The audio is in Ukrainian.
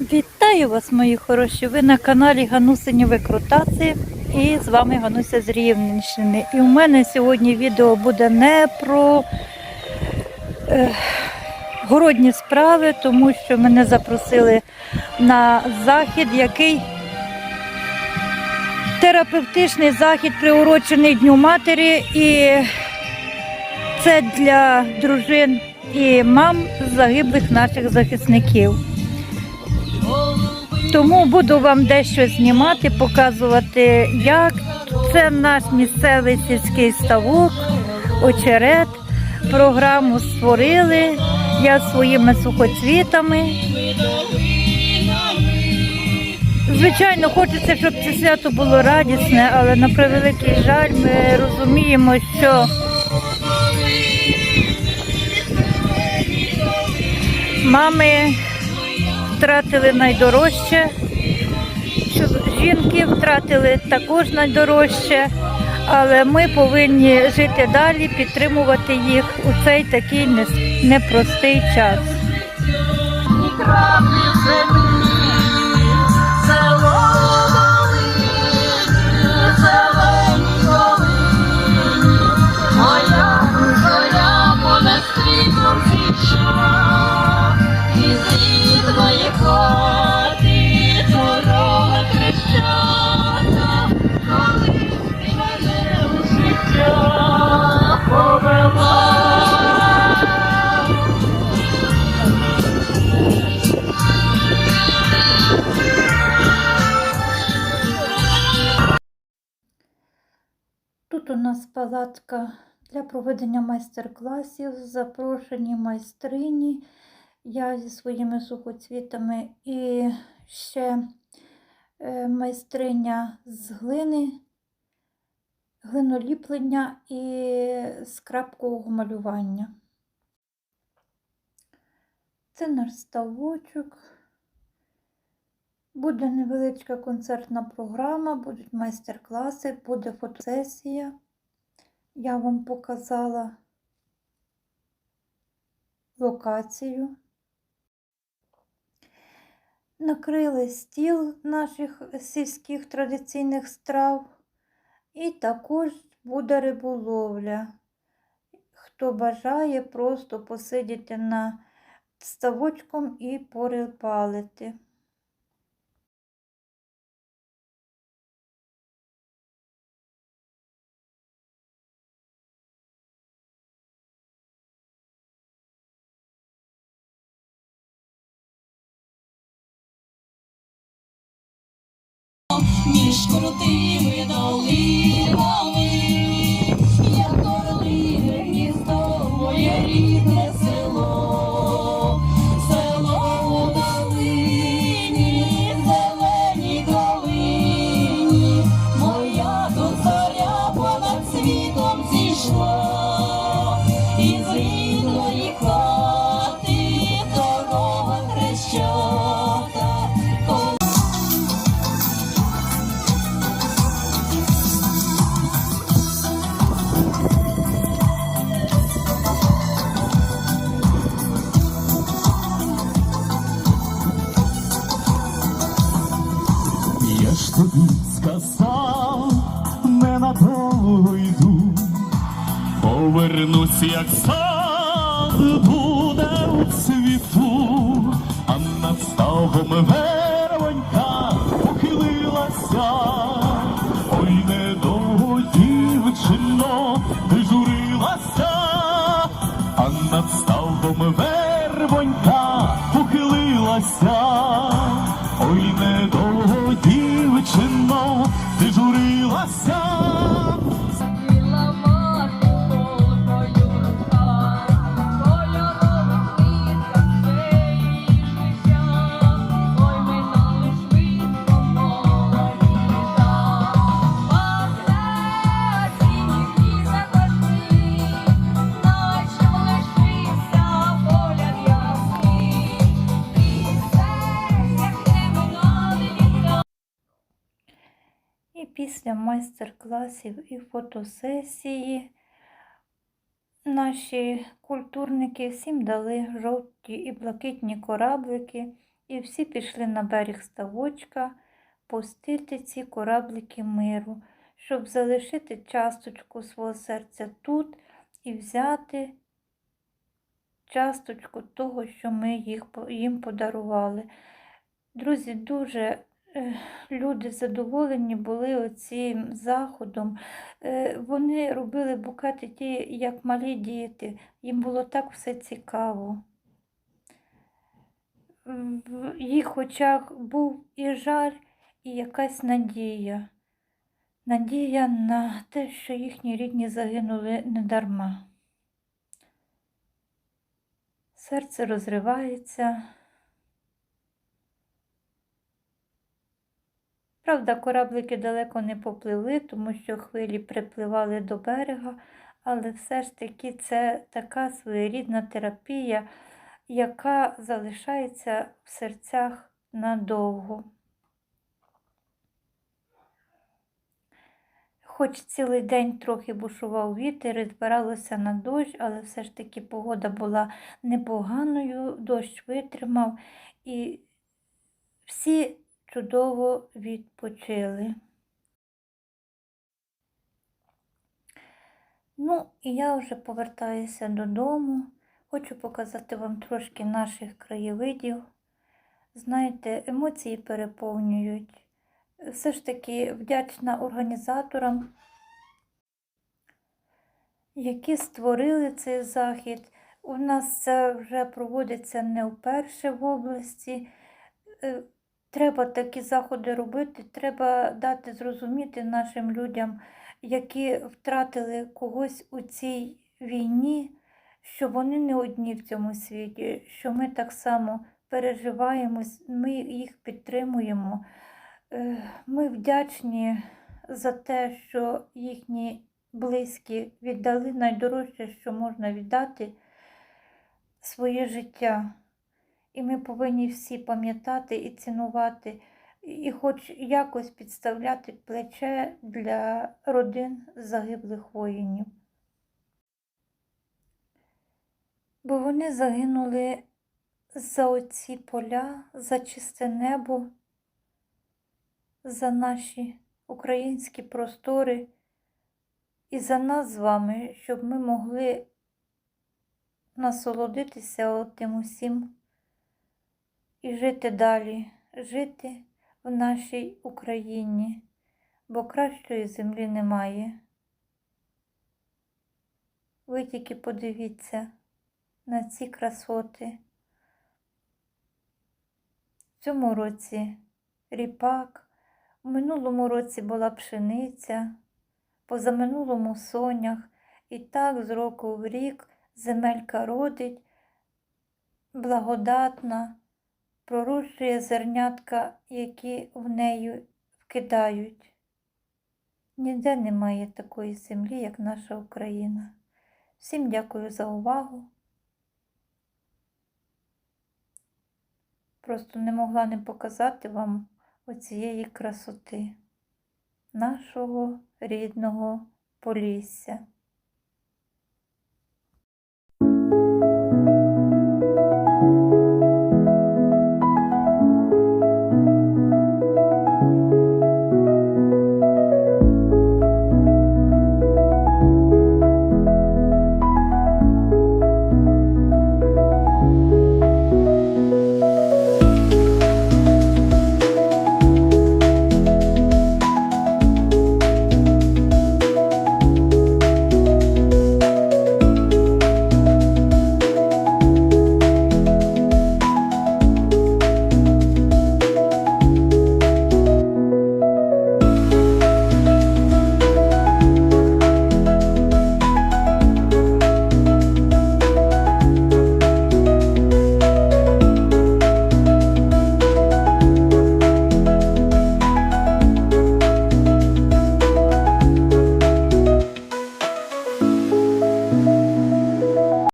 Вітаю вас, мої хороші! Ви на каналі Ганусині Викрутації і з вами Гануся з Рівненщини. І у мене сьогодні відео буде не про е, городні справи, тому що мене запросили на захід, який терапевтичний захід, приурочений Дню Матері. І це для дружин і мам загиблих наших захисників. Тому буду вам дещо знімати, показувати, як це наш місцевий сільський ставок, очерет. Програму створили я своїми сухоцвітами. Звичайно, хочеться, щоб це свято було радісне, але на превеликий жаль, ми розуміємо, що мами втратили найдорожче, щоб жінки втратили також найдорожче, але ми повинні жити далі, підтримувати їх у цей такий непростий час. Рідної хати дорога хрещата, коли ти мене у життя повела. Тут у нас палатка для проведення майстер-класів, запрошені майстрині. Я зі своїми сухоцвітами і ще е, майстриня з глини, глиноліплення і скрабкового малювання. Це наш ставочок. Буде невеличка концертна програма, будуть майстер-класи, буде фотосесія. Я вам показала локацію. Накрили стіл наших сільських традиційних страв. І також буде риболовля. Хто бажає просто посидіти на ставочком і порибалити. Між крутими долинами, як сад буде у цвіту, а над ставом вервонька похилилася, ой, недовго дівчино, ти журилася, а над ставом вервонька похилилася. Ой, недовго дівчино, ти після майстер-класів і фотосесії наші культурники всім дали жовті і блакитні кораблики І всі пішли на берег ставочка пустити ці кораблики миру, щоб залишити часточку свого серця тут і взяти часточку того, що ми їх, їм подарували. Друзі, дуже люди задоволені були цим заходом. Е, Вони робили букети ті, як малі діти. Їм було так все цікаво. В їх очах був і жаль, і якась надія. Надія на те, що їхні рідні загинули недарма. Серце розривається. Правда, кораблики далеко не попливли, тому що хвилі припливали до берега, але все ж таки це така своєрідна терапія, яка залишається в серцях надовго. Хоч цілий день трохи бушував вітер і збиралося на дощ, але все ж таки погода була непоганою, дощ витримав і всі чудово відпочили. Ну, і я вже повертаюся додому. Хочу показати вам трошки наших краєвидів. Знаєте, емоції переповнюють. Все ж таки вдячна організаторам, які створили цей захід. У нас це вже проводиться не вперше в області. Треба такі заходи робити, треба дати зрозуміти нашим людям, які втратили когось у цій війні, що вони не одні в цьому світі, що ми так само переживаємо, ми їх підтримуємо. Е, Ми вдячні за те, що їхні близькі віддали найдорожче, що можна віддати своє життя. І ми повинні всі пам'ятати і цінувати, і хоч якось підставляти плече для родин загиблих воїнів. Бо вони загинули за оці поля, за чисте небо, за наші українські простори і за нас з вами, щоб ми могли насолодитися тим усім і жити далі, жити в нашій Україні, бо кращої землі немає. Ви тільки подивіться на ці красоти. В цьому році ріпак, у минулому році була пшениця, позаминулому сонях, і так з року в рік земелька родить, благодатна, пророщує зернятка, які в неї вкидають. Ніде немає такої землі, як наша Україна. Всім дякую за увагу. Просто не могла не показати вам оцієї красоти нашого рідного Полісся.